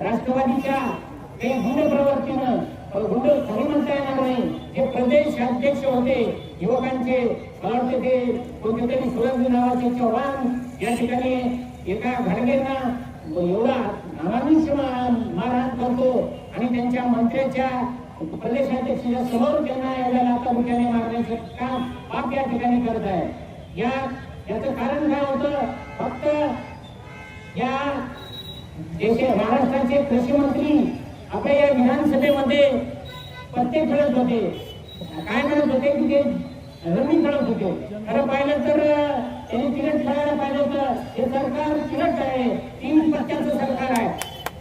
राष्ट्रवादीच्या काही हुंड प्रवृत्तीनं अ, खरी म्हणता येणार नाही. जे प्रदेश अध्यक्ष होते युवकांचे मला ते कोणतेतरी सुरज नावाचे चव्हाण या ठिकाणी एका घडगेंना एवढा नानाविष मारहाण करतो आणि त्यांच्या मंत्र्याच्या प्रदेशाध्यक्षाच्या समोर त्यांना एवढ्या लाथाबुक्याने मारण्याचं काम पाप या ठिकाणी करत आहे. या याचं कारण काय होतं? फक्त या देशे महाराष्ट्राचे कृषी मंत्री आपल्या या विधानसभेमध्ये पत्ते खेळत होते. काय म्हणत होते की ते रमी खेळत होते. खरं पाहिलं तर त्यांनी तिरट खेळायला पाहिजे होतं. हे सरकार तिरट आहे. तीन पत्त्याचं सरकार आहे.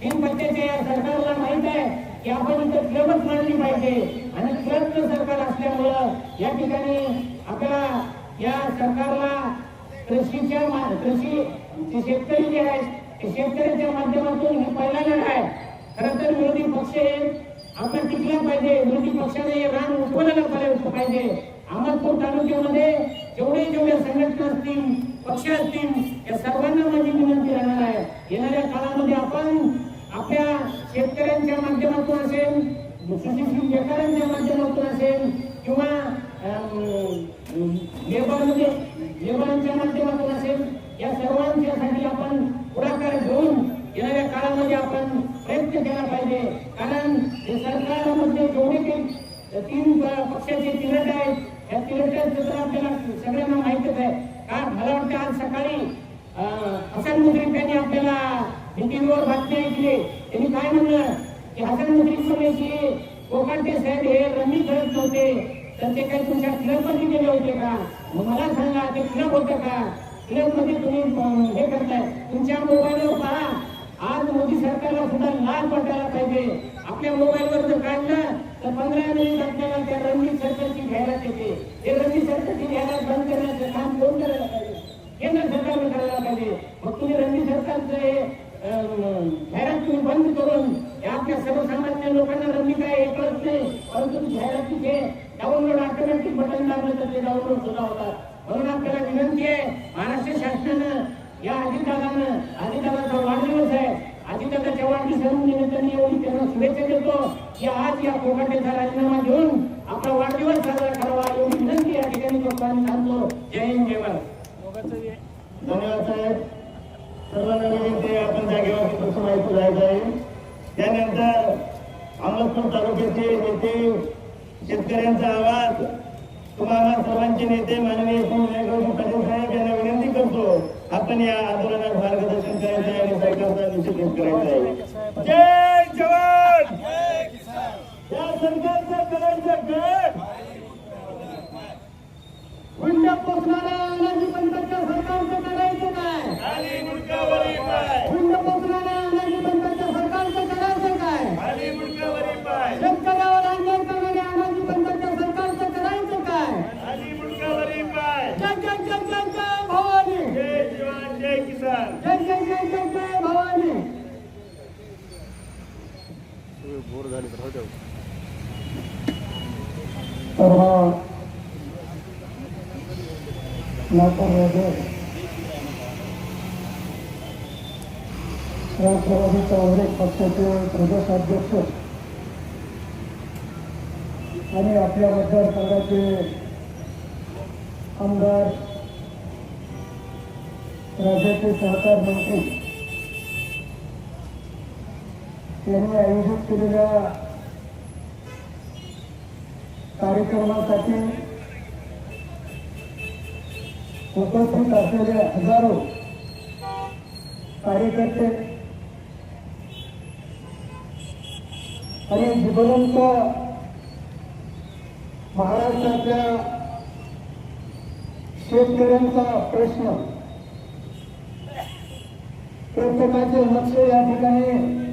तीन पत्त्याच्या या सरकारला माहीत आहे की आपण इथं क्लबच मांडली पाहिजे. आणि क्लबचं सरकार असल्यामुळं या ठिकाणी आपल्याला या सरकारला कृषीच्या मा- कृषी शेतकरी जे आहेत शेतकऱ्यांच्या माध्यमातून हे पहिला लढा आहे. खरं तर विरोधी पक्ष हे आपण टिकला पाहिजे. विरोधी पक्षाने हे रान उठवलेलं पाहिजे पाहिजे. अहमदपूर तालुक्यामध्ये जेवढे जेवढे संघटना असतील पक्ष असतील या सर्वांना माझी विनंती राहणार आहे. येणाऱ्या काळामध्ये आपण आपल्या शेतकऱ्यांच्या माध्यमातून असेल सुशिक्षित बेकारांच्या माध्यमातून असेल किंवा लेबरमध्ये म्हणजे, लेबरांच्या माध्यमातून असेल या सर्वांच्यासाठी आपण पुढाकार घेऊन येणाऱ्या काळामध्ये आपण प्रयत्न केला पाहिजे. कारण हे सरकारमध्ये जेवढे काही तीन पक्षाचे तिरट आहेत या तिरटाचं तर आपल्याला सगळ्यांना माहितच आहे. का मला वाटतं आज सकाळी हसन मुद्रिक त्यांनी आपल्याला टीव्हीवर बातमी ऐकली. त्यांनी काय म्हणलं? की हसन मुश्रीफ कोकणचे की साहेब हे रमी खेळत नव्हते. तर ते काही तुमच्या क्लबमध्ये गेले होते का? मग मला सांगा ते क्लब होतं का? हे मोदी तुम्ही हे करताय. तुमच्या मोबाईलवर पहा. आज मोदी सरकारला सुद्धा लाल पटायला पाहिजे. आपल्या मोबाईलवर जर काढलं तर पंधरा मिनिट आपल्याला त्या रणजित सरकारची घ्यायला येते. हे रणजित सरकारची घ्यायला बंद करण्याचं काम कोण करायला पाहिजे? केंद्र सरकारने करायला पाहिजे. मग तुम्ही रणजित सरकारचं हे जाहिरात तुम्ही बंद करून आपल्या सर्वसामान्य लोकांना रमी काय हे कळत नाही परंतु जाहिरात तिथे डाउनलोड ऑटोमॅटिक बटन दाबलं तर ते डाउनलोड सुद्धा होतात. म्हणून आपल्याला विनंती आहे महाराष्ट्र शासनानं या अजितदादानं अजितदादाचा वाढदिवस आहे. अजितदादाच्या वाढदिवसानिमित्त निमित्ताने एवढी त्यांना शुभेच्छा देतो की आज या कोकाटेचा राजीनामा घेऊन आपला वाढदिवस साजरा करावा एवढी विनंती या ठिकाणी लोकांनी सांगतो. जय हिंद जय भारत. धन्यवाद साहेब. सर्वांना विनंती आपण जागेवरती प्रश्न माहिती जायचं आहे. त्यानंतर अहमदपूर तालुक्याचे नेते शेतकऱ्यांचा आवाज. तुम्हाला सर्वांचे नेते माननीय श्री विनायकराव पाटील साहेब यांना विनंती करतो आपण या आंदोलनात मार्गदर्शन करायचं आहे आणि सरकारचा निषेध करायचा आहे. जय जवान! या सरकारचा करायचं गट! हुंडा पोचणाऱ्या अनाजी सरकारचं करायचं काय? सर्व नागपूरमध्ये राष्ट्रवादी काँग्रेस पक्षाचे प्रदेशाध्यक्ष आणि आपल्या मतदारसंघाचे आमदार राज्याचे सहकार मंत्री यांनी आयोजित केलेल्या कार्यक्रमासाठी उपस्थित असलेले हजारो कार्यकर्ते आणि जिवंत महाराष्ट्रातल्या शेतकऱ्यांचा प्रश्न प्रत्येकाचे लक्ष या ठिकाणी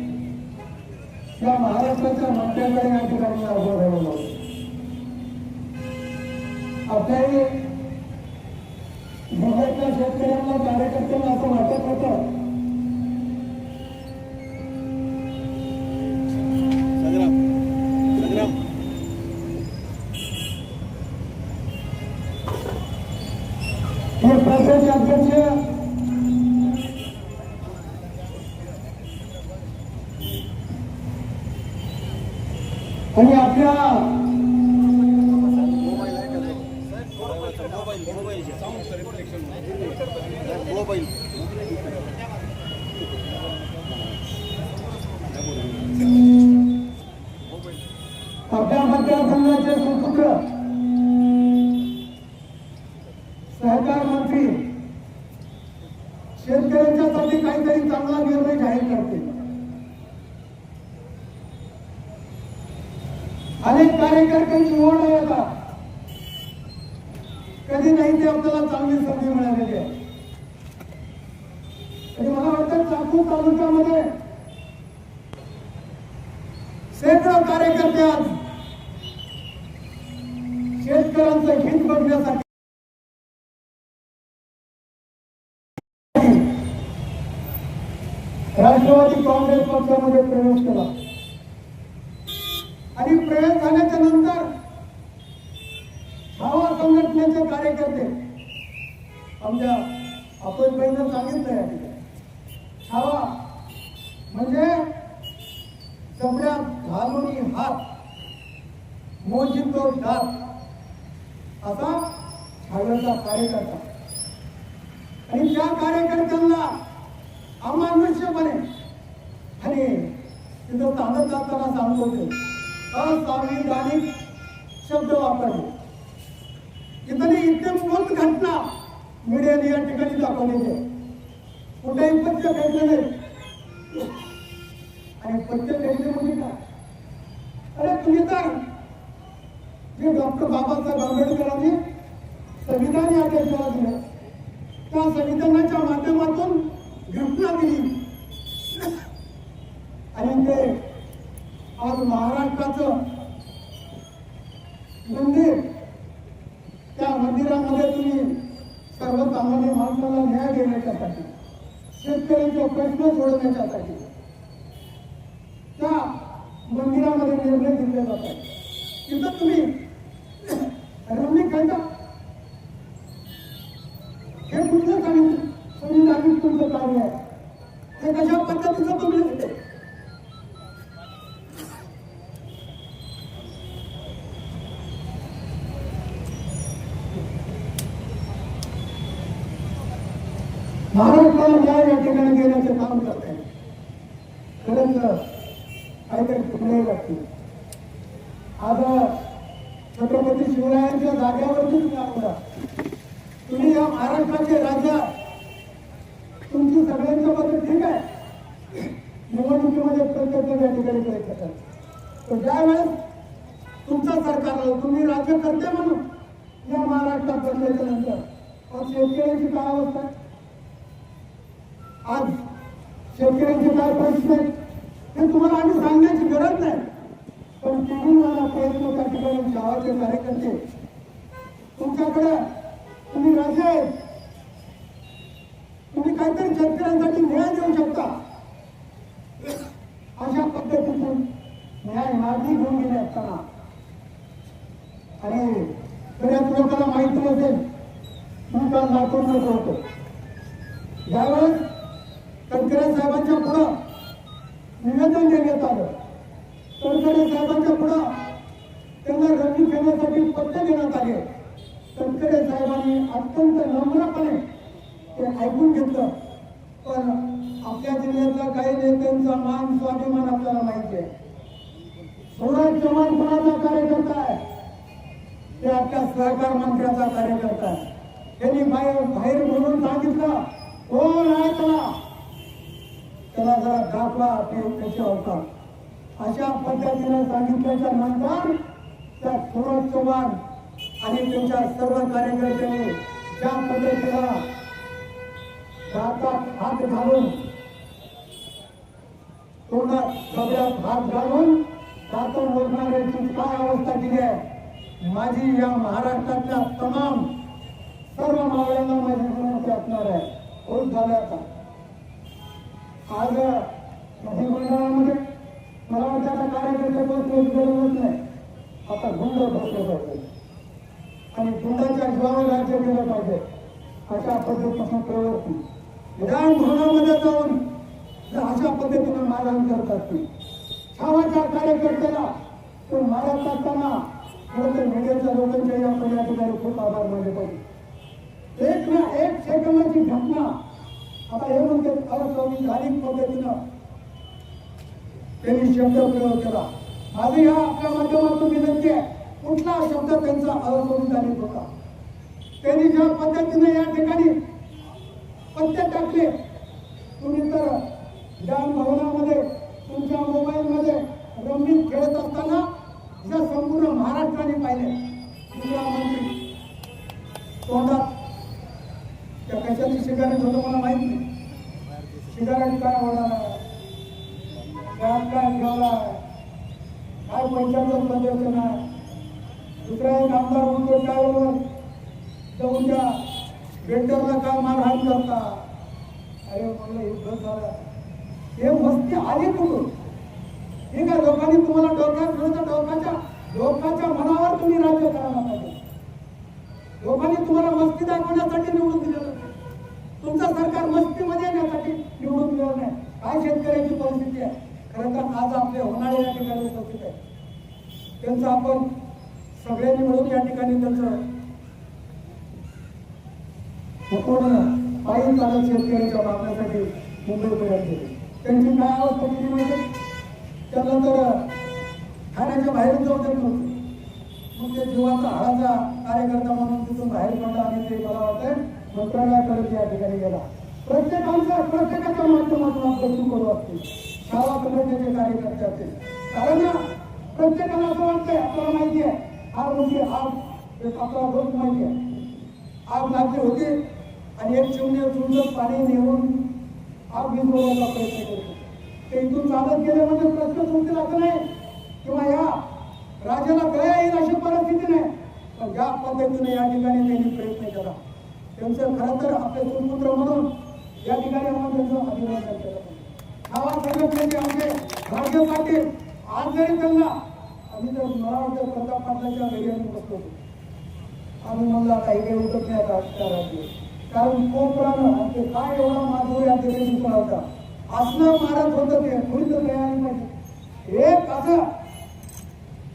किंवा महाराष्ट्राच्या मंत्र्यांकडे या ठिकाणी अर्ज राहिलं होतं आपल्याही शेतकऱ्यांना कार्यकर्त्यांना असं वाटत होतं आणि आपल्या आपल्या मतदारसंघाचे सुपुत्र सहकार मंत्री शेतकऱ्यांच्यासाठी काहीतरी चांगला निर्णय जाहीर करते अनेक कार्यकर्त्यांची निवड आहे आता कधी नाही ते आपल्याला चांगली संधी मिळालेली आहे. आणि मला वाटतं चाकू तालुक्यामध्ये शेकडो कार्यकर्ते आज शेतकऱ्यांचं हित बघण्यासाठी राष्ट्रवादी काँग्रेस पक्षामध्ये प्रवेश केला आणि प्रवेश झाल्याच्यानंतर छावा संघटनेचे कार्यकर्ते आमच्या आपण पहिलं सांगितलं या ठिकाणी छावा म्हणजे चमड्यात घालून हात मोजितो डाक असा छाव्याचा कार्यकर्ता. आणि त्या कार्यकर्त्यांना अमानुष्यपणे आणि तिथं चालत जाताना सांगतो ते असंविधानिक शब्द वापरले. इथली इत्यंभूत घटना मीडियाने या ठिकाणी दाखवलेली आहे? कुठेही पथ्य भेटले नाही. आणि पथ्य भेटले म्हणजे काय अरे तुम्ही तर जे डॉक्टर बाबासाहेब आंबेडकरांनी संविधान या देशाला दिलं त्या संविधानाच्या माध्यमातून घटना दिली. आणि ते आज महाराष्ट्राचं महाराष्ट्राला न्याय या ठिकाणी देण्याचे काम करत आहे खरंच काहीतरी चुकले लागते आज छत्रपती शिवरायांच्या जागेवरतीच लागला तुम्ही या महाराष्ट्राचे राजा. तुमची सगळ्यांचं मत ठीक आहे. निवडणुकीमध्ये प्रत्येक या ठिकाणी प्रयत्न करा. पण ज्यावेळेस तुमचं सरकार तुम्ही राज्यकर्ते म्हणून या महाराष्ट्रात बनल्याच्या नंतर. शेतकऱ्यांची काय अवस्था आहे? आज शेतकऱ्यांचे काय परिस्थिती आहेत हे तुम्हाला आम्ही सांगण्याची गरज नाही. पण तुम्ही मला प्रयत्न त्या ठिकाणी गावाचे कार्यकर्ते तुमच्याकडे तुम्ही राजे तुम्ही काहीतरी शेतकऱ्यांसाठी न्याय देऊ शकता. अशा पद्धतीतून न्याय मागणी घेऊन गेले असताना. आणि बऱ्याच लोकांना माहिती नसेल मी काल लातूरमध्ये होतो. ज्यावेळेस तडकरे साहेबांच्या पुढं निवेदन देण्यात आलं. तडकरे साहेबांच्या पुढं त्यांना रमी खेळण्यासाठी पत्र देण्यात आले. तडकरे साहेबांनी अत्यंत नम्रपणे ते ऐकून घेतलं. पण आपल्या जिल्ह्यातल्या काही नेत्यांचा मान स्वाभिमान आपल्याला माहिती आहे. स्वराज चव्हाण कोणाचा कार्यकर्ता आहे. ते आपल्या सहकार मंत्र्याचा कार्यकर्ता आहे. त्यांनी बाहेर बाहेर बोलून सांगितलं हो, कोण आहे जरा दाखवा ते त्याचे अवतार अशा पद्धतीने सांगितल्याच्या नंतर त्या सुरज चव्हाण आणि त्यांच्या सर्व कार्यकर्त्यांनी ज्या पद्धतीला हातात हात घालून तोंडात सगळ्यात हात घालून दातून मोजणाऱ्याची काय अवस्था केली आहे. माझी या महाराष्ट्रातल्या तमाम सर्व मावळ्यांना माझी विनंती असणार आहे. खूप झालं आज हे मंडळामध्ये मला वाटतं आता कार्यकर्ते बसण्याची गरजच नाही. आता गुंड बसले पाहिजे. आणि गुंडाच्या जीवावर राज्य केलं पाहिजे. अशा पद्धतीपासून प्रवृत्ती. विधानभवनामध्ये जाऊन जर अशा पद्धतीने मारहाण करतात असतील छावाच्या कार्यकर्त्याला तो मारत असताना खरं मीडियाच्या लोकांच्या या ठिकाणी खूप आभार मानले पाहिजे. एक ना एक सेकंदाची घटना आता हे म्हणते धार्मिक पद्धतीनं त्यांनी शब्द प्रयोग केला. माझी ह्या आपल्या माध्यमातून विनंती आहे कुठला शब्द त्यांचा असंविधानिक होता? त्यांनी ज्या पद्धतीने या ठिकाणी पत्ते टाकले तुम्ही तर ज्ञान भवनामध्ये तुमच्या मोबाईलमध्ये रमणीत खेळत असताना ज्या संपूर्ण महाराष्ट्राने पाहिले. तुमच्या तोंडात त्या कशाची सिगारेट होतं मला माहिती नाही सिगारेट काय होणार त्यात काय ठेवला काय पैशाचं प्रदर्शन आहे दुसरा एक आमदार म्हणतो त्यावर जाऊन त्या वेटरला काय मारहाण करता अरे म्हणलं युद्ध झालं हे मस्ती आली कुठून ठीक आहे लोकांनी तुम्हाला डोक्यात ठेवलं डोक्याच्या लोकांच्या मनावर तुम्ही राज्य करायला पाहिजे. लोकांनी तुम्हाला मस्ती दाखवण्यासाठी निवडून दिलेलं तुमचं सरकार मस्तीमध्ये येण्यासाठी निवडून दिलेलं नाही. काय शेतकऱ्याची परिस्थिती आहे? खरं तर आज आपले होणारे या ठिकाणी उपस्थित आहे त्यांचं आपण सगळ्यांनी मिळून या ठिकाणी त्यांचं पायी चालत शेतकऱ्याच्या मागण्यासाठी मुंबईपर्यंत गेले त्यांची काय अवस्था केली म्हणजे त्यांना ठाण्याच्या बाहेरून जाऊ देत नव्हते मग ते जीवाचा हाडाचा कार्यकर्ता म्हणून तिथून बाहेर पडला आणि ते मला वाटतं मंत्रालयाकडे या ठिकाणी गेला. प्रत्येकांचा प्रत्येकाच्या माध्यमातून आपलं सुख करू असते. शाळा कमिटीचे कार्यकर्ते असतील. कारण ना प्रत्येकाला असं वाटतंय आपल्याला माहिती आहे हा मुलगी आग एक आपला रोग माहिती आहे. आग लागली होती आणि एक चिमणी उचलून पाणी नेऊन आग विजवण्याचा प्रयत्न करतो. ते इथून चालत गेले म्हणजे प्रश्न सुटतील असं नाही. किंवा या राजाला गया येईल अशी परिस्थिती नाही. पण ज्या पद्धतीने या ठिकाणी त्यांनी प्रयत्न केला त्यांचं खरं तर आपले सुपुत्र म्हणून या ठिकाणी आपण त्यांचं अभिनंदन केलं. गावा संघटनेचे आमचे राजे पाटील आज जरी त्यांना आम्ही जर मला वाटतं प्रताप पाटलाच्या घरी आम्ही बसलो आम्ही म्हणलं आता हे काही उठत नाही आता त्या राज्य कारण कोपरानं ते काय एवढा माधुरी या ठिकाणी होता असणं मारत होतं ते थोडी तर तयारी पाहिजे एक असं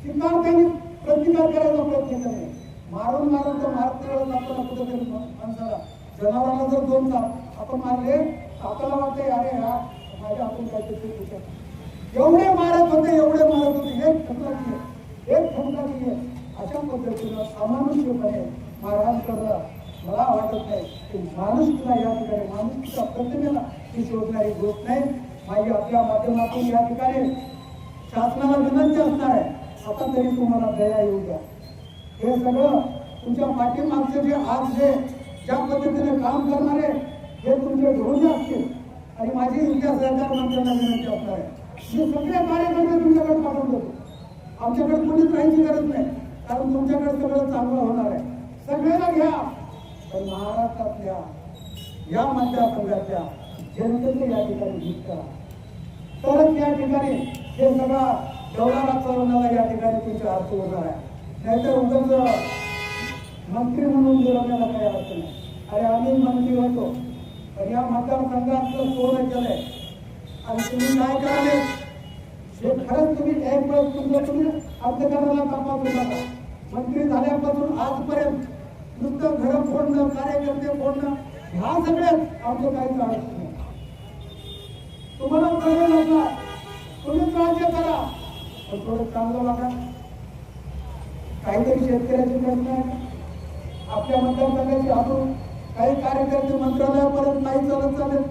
सिद्धार्थाने प्रतिकार करायचा प्रयत्न केला मारून मारून तर मारत वेळेस आपल्याला कुठेतरी माणसाला जनावरांना जर दोन ताप आपण मारले आपल्याला वाटते अरे हा माझ्या आपण काहीतरी चूक एवढे मारत होते एवढे मारत होते एक ठमकाची आहे, एक ठमकाची आहे. अशा पद्धतीनं अमानुष्यपणे मारहाण करणं मला वाटत नाही की तुला या ठिकाणी माणूस तुझ्या प्रतिमेला ही शोधणारी गोष्ट नाही. माझी आपल्या माध्यमातून या ठिकाणी शासनाला विनंती असणार आहे. आता तरी तुम्हाला दया येऊ द्या. हे सगळं तुमच्या पाठीमागचे जे आज जे ज्या पद्धतीने काम करणारे हे तुमचे ढोंजे असतील. आणि माझी इतिहास सरकार मंत्र्यांना विनंती असणार आहे. मी सगळे कार्यकर्ते तुमच्याकडे पाठवून देतो. आमच्याकडे कोणीच राहायची गरज नाही. कारण तुमच्याकडे सगळं चांगलं होणार आहे. सगळ्यांना घ्या. पण महाराष्ट्रातल्या या मतदारसंघातल्या जनतेचे या ठिकाणी हित करा. तरच या ठिकाणी हे सगळा दौरा चढवणारा या ठिकाणी तुमच्या अर्थ होणार आहे. नाहीतर उगाच मंत्री म्हणून जिरवण्याला काही अर्थ नाही. अरे आम्ही मंत्री होतो. पण या मतदारसंघातलं सोनं केलंय आणि तुम्ही काय करावे. हे खरंच तुम्ही एक वेळ तुमचं तुम्ही अर्धकाराला तपासू नका मंत्री झाल्यापासून आजपर्यंत नुसतं घरं फोडणं कार्यकर्ते फोडणं ह्या सगळ्यात आमचं काहीच अडचण नाही. तुम्हाला कळेल नका तुम्ही राज्य करा. पण थोडं चांगलं वागा काहीतरी शेतकऱ्याचे प्रश्न आहे. आपल्या मतदारसंघाची आपण काही कार्यकर्ते मंत्रालयापर्यंत नाही चालत चालेल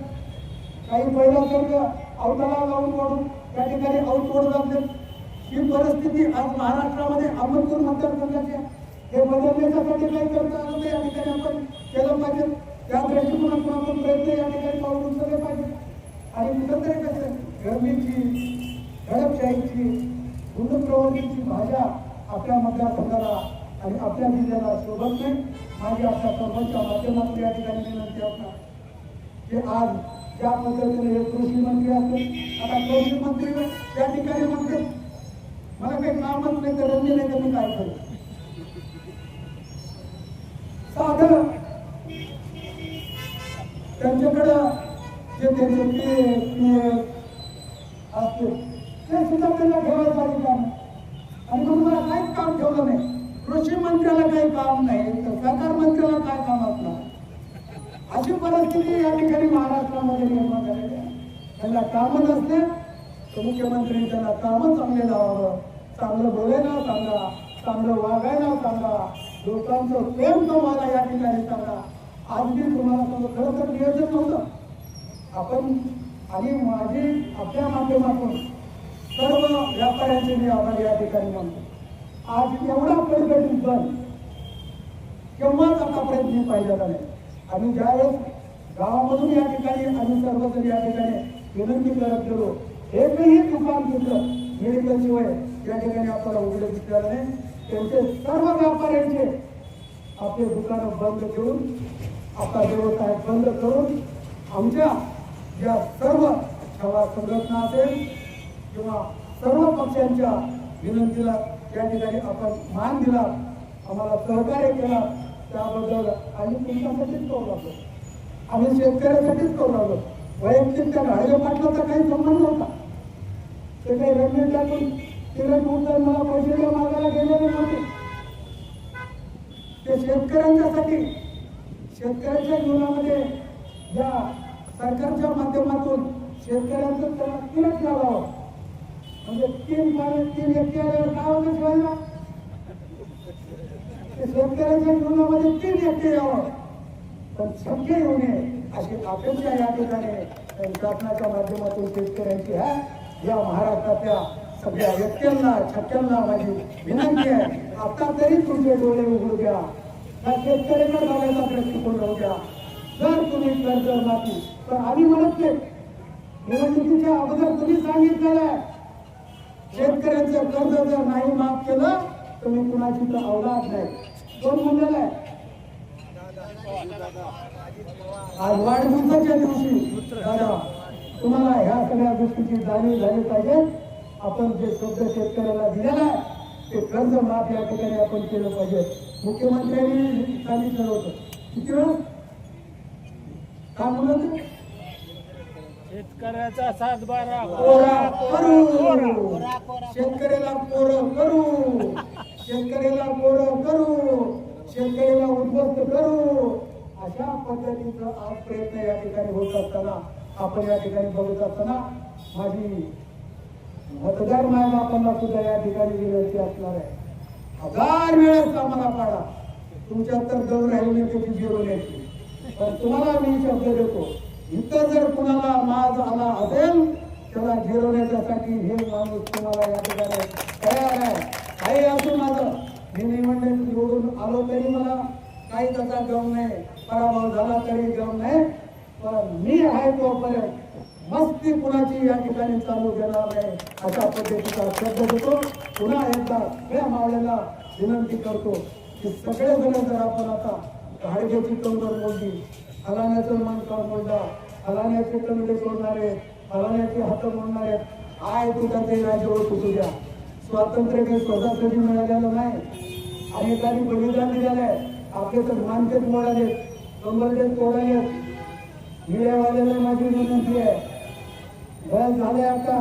काही पहिल्यासारखं अवताला लावून पडून त्या ठिकाणी अवतोड लागले ही परिस्थिती आज महाराष्ट्रामध्ये अमरपूर मतदारसंघाची हे बदलण्याच्यासाठी काही करता आलं या ठिकाणी आपण केलं पाहिजे. त्या दृष्टिकोनातून आपण प्रयत्न या ठिकाणी पाऊल उचलले पाहिजे. आणि कुठंतरी कसं गरमीची हडपशाहीची गुंड प्रवृत्तीची भाषा आपल्या मतदारसंघाला आणि आपल्या जिल्ह्याला शोभत. नाही माझी आपल्या सर्वांच्या माध्यमातून या ठिकाणी विनंती असणार की आज ज्या पद्धतीने हे कृषी मंत्री असतील आता कृषी मंत्री त्या ठिकाणी म्हणते मला काही कामच नाही तर रंगी नाही तर मी काय करू? साधं. त्यांच्याकडं जे त्यांचे पी पी असते ते सुद्धा त्यांना ठेवायचं अधिकार नाही आणि मग मला काहीच काम ठेवलं नाही कृषी मंत्र्याला काही काम नाही तर सहकार मंत्र्याला काय काम असणार अशी परिस्थिती या ठिकाणी महाराष्ट्रामध्ये निर्माण करायचे त्यांना कामं नसले तर मुख्यमंत्री त्यांना कामं चांगले लावावं. चांगलं बोलायला सांगा चांगलं वागायला सांगा. लोकांचं प्रेम तुम्हाला या ठिकाणी सांगा. आज मी तुम्हाला सांगतो खरं तर नियोजन नव्हतं. आपण आणि माझी आपल्या माध्यमातून सर्व व्यापाऱ्यांचे मी आभार या ठिकाणी मानतो. आज एवढा कडकडीत बंद केव्हाच आतापर्यंत मी पाहिलेला नाही. आणि ज्यावेळेस गावामधून या ठिकाणी आम्ही सर्वजण या ठिकाणी विनंती करत गेलो. एकही दुकान तिथं मेडिकल शिवाय या ठिकाणी आपल्याला उघडे दिसलेलं नाही. त्यांचे सर्व व्यापाऱ्यांचे आपले दुकानं बंद ठेवून आपला व्यवसाय बंद करून आमच्या ज्या सर्व छवा संघटना असेल किंवा सर्व पक्षांच्या विनंतीला या ठिकाणी आपण मान दिला आम्हाला सहकार्य केला त्याबद्दल आम्ही तुमच्यासाठीच करू लागलो आम्ही शेतकऱ्यासाठीच करू लागलो. वैयक्तिक त्या गाडगे पाटलाचा काही संबंध नव्हता ते काही रमेश टाकून तिकडे कुठं मला पैसे मागायला गेलेले नव्हते. ते शेतकऱ्यांच्यासाठी शेतकऱ्यांच्या जीवनामध्ये या सरकारच्या माध्यमातून शेतकऱ्यांचं त्याला तिरक लावावं. म्हणजे तीन पाणी तीन व्यक्ती आल्यावर काय होतं शिवायला शेतकऱ्यांच्या जीवनामध्ये तीन व्यक्ती यावं. पण शक्य येऊ नये अशी अपेक्षा या ठिकाणी शासनाच्या माध्यमातून शेतकऱ्यांची आहे या महाराष्ट्रातल्या सगळ्या व्यक्तींना शक्यांना माझी विनंती आहे. आता तरी तुमचे डोळे उघडू द्या. त्या शेतकऱ्यांना बघायचा प्रयत्न करून राहू द्या. जर तुम्ही कर्ज माफी तर आम्ही म्हणत नाही. निवडणुकीच्या अगोदर तुम्ही सांगितलेलं आहे. शेतकऱ्यांचं कर्ज जर नाही माफ केलं तुम्ही कुणाची तर अवलाद नाही. कोण म्हणलेलं आहे आज वाढदिवसाच्या दिवशी दादा तुम्हाला ह्या सगळ्या गोष्टीची जाणीव झाली पाहिजे. आपण जे शब्द शेतकऱ्याला दिलेला आहे ते कर्ज माफ या ठिकाणी आपण केलं पाहिजे. मुख्यमंत्र्यांनी सांगितलं होतं. किती वेळ? काय म्हणत? शेतकऱ्याचा सातबारा. कोरा. करू शेतकऱ्याला कोरं करू. शेतकऱ्याला कोरं करू. शेतकऱ्याला उद्ध्वस्त करू. अशा पद्धतीचा आज प्रयत्न या ठिकाणी होत असताना आपण या ठिकाणी बघत असताना माझी मतदार मायबापांना सुद्धा या ठिकाणी विनंती असणार आहे. हजार वेळेस आम्हाला पाडा. तुमच्यात तर दर राहिली त्याची जिरून यायची पण तुम्हाला मी शब्द देतो इतर जर कुणाला माज आला असेल त्याला जिरवण्याच्यासाठी हे माणूस तुम्हाला या ठिकाणी तयार आहे. काही असो माझं मी निवडणूक निवडून आलो तरी मला काही त्याचा गम नाही. पराभव झाला तरी गम नाही. पण मी आहे तोपर्यंत मस्ती कुणाची या ठिकाणी चालू घेणार नाही अशा पद्धतीचा शब्द देतो. पुन्हा एकदा या मावळ्याला विनंती करतो की सगळे जण जर आपण आता गाडग्याची कंबर मोडली हलाण्याचं मन का मोडला हलाण्याचे कंगडे सोडणारे हलाण्याचे हात मोडणारे आय तुझ्या ते राज्य ओळखू तुझ्या स्वातंत्र्य काही स्वतःसाठी मिळालेलं नाही. अनेकांनी बलिदान दिलेलं आहे. आपले तर मानतेच मिळाले कंबरचे तोडाले मीडियावाल्याला माझी विनंती आहे. बस झाले आता.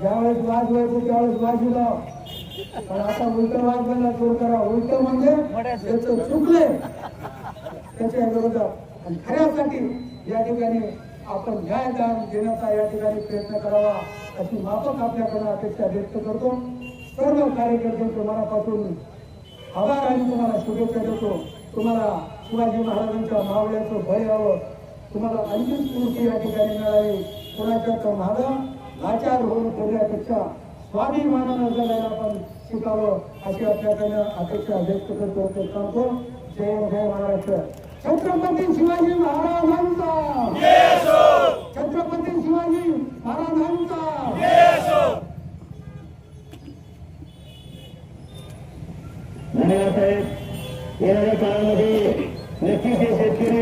ज्यावेळेस वाज व्हायचं त्यावेळेस वाजू लाव पण आता उलट वाजवायला सुरू करा. उलट म्हणजे चुकले. त्याच्या विरोधात आणि खऱ्यासाठी या ठिकाणी आपण न्याय दान देण्याचा या ठिकाणी प्रयत्न करावा अशी माफक आपल्याकडून अपेक्षा व्यक्त करतो. सर्व कार्यकर्त्यांचे मनापासून आभार आणि तुम्हाला शुभेच्छा देतो. तुम्हाला शिवाजी महाराजांच्या मावळ्याचं भय यावं तुम्हाला अंतिम स्फूर्ती या ठिकाणी मिळावी कोणाच्या मागा लाचार होऊन ठेवण्यापेक्षा स्वाभिमानानं जगायला आपण शिकावं अशी आपल्याकडनं अपेक्षा व्यक्त करतो. ते सांगतो जय जय महाराष्ट्र. छत्रपती शिवाजी महाराजांचा. छत्रपती शिवाजी महाराजांचा. धन्यवाद साहेब. येणाऱ्या काळामध्ये नक्कीच हे शेतकरी